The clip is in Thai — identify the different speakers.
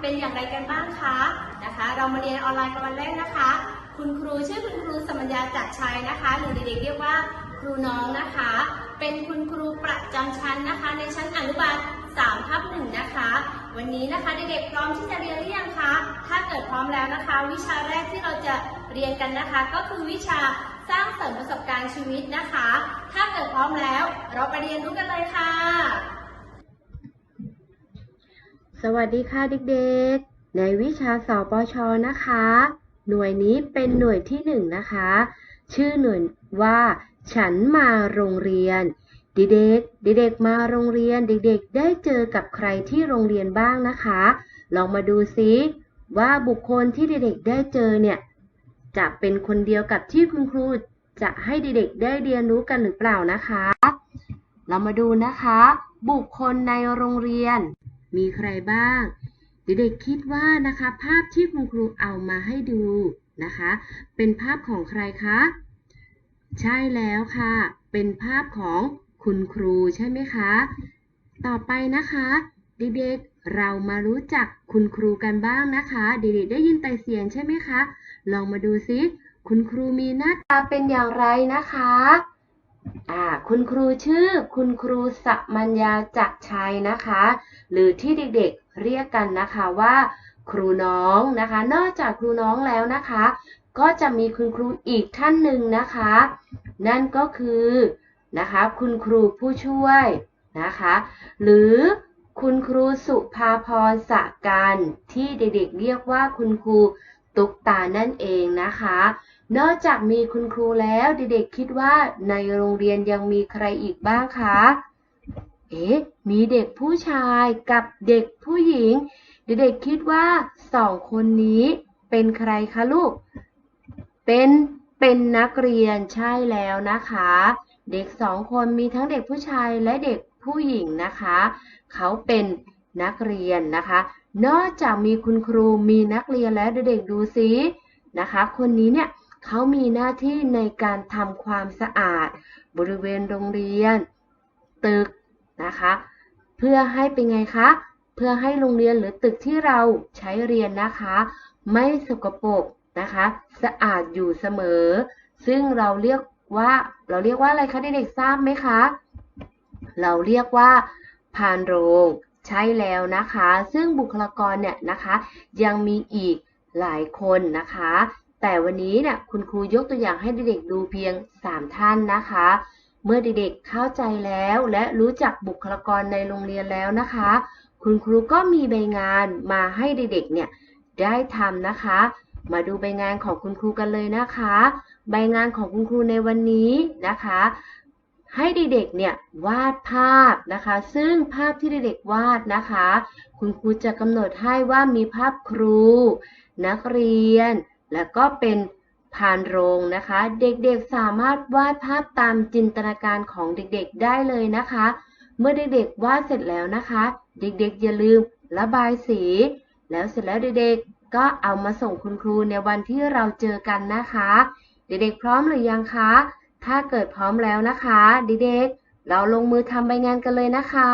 Speaker 1: เป็นอย่างไรกันบ้างคะนะคะ เรามาเรียนออนไลน์กันวันแรกนะคะ คุณครูชื่อคุณครูสมัญญาจักรชัยนะคะ หรือเด็กๆเรียกว่าครูน้องนะคะ เป็นคุณครูประจำชั้นนะคะ ในชั้นอนุบาล3ทับหนึ่งนะคะ วันนี้นะคะเด็กๆพร้อมที่จะเรียนหรือยังคะ ถ้าเกิดพร้อมแล้วนะคะ วิชาแรกที่เราจะเรียนกันนะคะ ก็คือวิชาสร้างเสริมประสบการณ์ชีวิตนะคะ ถ้าเกิดพร้อมแล้ว เราไปเรียนรู้กันเลยค่ะ
Speaker 2: สวัสดีค่ะเด็กๆ ในวิชาสปชนะคะ หน่วยนี้เป็นหน่วยที่หนึ่งนะคะ ชื่อหน่วยว่า ฉันมาโรงเรียน เด็กๆ เด็กๆ มาโรงเรียน เด็กๆ ได้เจอกับใครที่โรงเรียนบ้างนะคะ ลองมาดูซิว่าบุคคลที่เด็กๆ ได้เจอเนี่ย จะเป็นคนเดียวกับที่คุณครูจะให้เด็กๆ ได้เรียนรู้กันหรือเปล่านะคะ เรามาดูนะคะ บุคคลในโรงเรียน มีใครบ้าง เด็กๆคิดว่านะคะ ภาพที่คุณครูเอามาให้ดูนะคะ เป็นภาพของใครคะ ใช่แล้วค่ะ เป็นภาพของคุณครูใช่ไหมคะ ต่อไปนะคะเด็กๆเรามารู้จักคุณครูกันบ้างนะคะเด็กๆได้ยินแต่เสียงใช่ไหมคะ ลองมาดูซิ คุณครูมีหน้าตาเป็นอย่างไรนะคะ คุณครูชื่อคุณครูสมัญญาจักรชัยนะคะ หรือที่เด็กๆเรียกกันนะคะว่า ครูน้องนะคะ นอกจากครูน้องแล้วนะคะ ก็จะมีคุณครูอีกท่านหนึ่งนะคะ นั่นก็คือนะคะ คุณครูผู้ช่วยนะคะ หรือคุณครูสุภาพรสะการที่เด็กๆเรียกว่าคุณครูตุ๊กตานั่นเองนะคะ นอกจากมีคุณครูแล้วเด็กๆคิดว่าในโรงเรียนยังมีใครอีกบ้างคะ เอ๊ะ มีเด็กผู้ชายกับเด็กผู้หญิง เด็กๆคิดว่าสองคนนี้เป็นใครคะลูก เป็น เป็นนักเรียนใช่แล้วนะคะ เด็กสองคนมีทั้งเด็กผู้ชายและเด็กผู้หญิงนะคะ เขาเป็นนักเรียนนะคะ นอกจากมีคุณครูมีนักเรียนแล้วเด็กๆดูซินะคะ คนนี้เนี่ย เขามีหน้าที่ในการทำความสะอาด บริเวณโรงเรียน ตึกนะคะ เพื่อให้เป็นไงคะ เพื่อให้โรงเรียนหรือตึกที่เราใช้เรียนนะคะ ไม่สกปรกนะคะ สะอาดอยู่เสมอ ซึ่งเราเรียกว่าเราเรียกว่าอะไรคะเด็กๆทราบไหมคะ เราเรียกว่าพานโรงใช่แล้วนะคะ ซึ่งบุคลากรเนี่ยนะคะ ยังมีอีกหลายคนนะคะ แต่วันนี้เนี่ยคุณครูยกตัวอย่างให้เด็กๆดูเพียง 3 ท่านนะคะ เมื่อเด็กๆเข้าใจแล้วและรู้จักบุคลากรในโรงเรียนแล้วนะคะ คุณครูก็มีใบงานมาให้เด็กๆเนี่ยได้ทำนะคะ มาดูใบงานของคุณครูกันเลยนะคะ ใบงานของคุณครูในวันนี้นะคะ ให้เด็กๆเนี่ยวาดภาพนะคะ ซึ่งภาพที่เด็กๆวาดนะคะ คุณครูจะกำหนดให้ว่ามีภาพครู นักเรียน แล้วก็เป็นพานโรงนะคะ เด็กๆสามารถวาดภาพตามจินตนาการของเด็กๆได้เลยนะคะ เมื่อเด็กๆวาดเสร็จแล้วนะคะ เด็กๆอย่าลืมระบายสี แล้วเสร็จแล้วเด็กๆก็เอามาส่งคุณครูในวันที่เราเจอกันนะคะ เด็กๆพร้อมหรือยังคะ ถ้าเกิดพร้อมแล้วนะคะ เด็กๆเราลงมือทำใบงานกันเลยนะคะ